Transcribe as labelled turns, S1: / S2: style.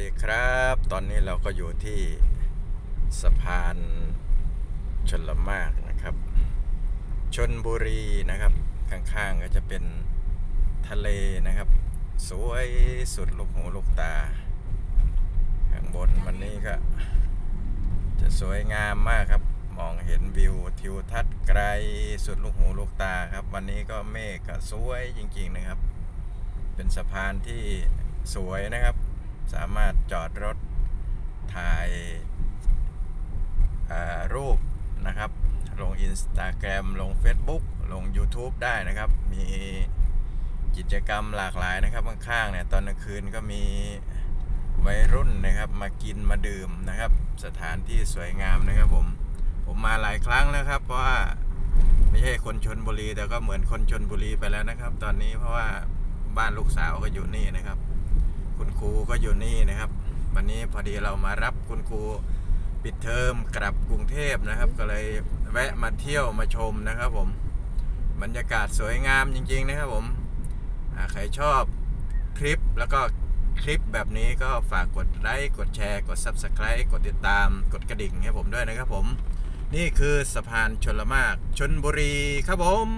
S1: ดีครับ ตอนนี้เราก็อยู่ที่สะพานชนละมากนะครับ ชนบุรีนะครับ ข้างๆก็จะเป็นทะเลนะครับ สวยสุดลูกหูลูกตา ข้างบนวันนี้ก็ จะสวยงามมากครับ มองเห็นวิวทิวทัศน์ไกลสุดลูกหูลูกตาครับ วันนี้ก็เมฆก็สวยจริงๆนะครับ เป็นสะพานที่สวยนะครับ สามารถจอดรถถ่ายารูปนะครับ ลง Instagram ลง Facebook ลง YouTube ได้นะครับ มีกิจกรรมหลากหลายนะครับ ข้างๆเนี่ยตอนกลางคืนก็มีวัยรุ่นนะครับมากินมาดื่มนะครับ สถานที่สวยงามนะครับผมผมมาหลายครั้งแล้วครับ เพราะว่าไม่ใช่คนชนบุรี แต่ก็เหมือนคนชนบุรีไปแล้วนะครับ ตอนนี้เพราะว่าบ้านลูกสาวก็อยู่นี่นะครับ คุณครูก็อยู่นี่นะครับ วันนี้พอดีเรามารับคุณครูปิดเทอมกลับกรุงเทพนะครับ ก็เลยแวะมาเที่ยวมาชมนะครับผมบรรยากาศสวยงามจริง ๆ นะครับผมใครชอบคลิปแล้วก็คลิปแบบนี้ก็ฝากกดไลค์กดแชร์กด Subscribe กดติดตามกดกระดิ่งให้ผมด้วยนะครับผม นี่คือสะพานชนละมากชนบุรีครับผม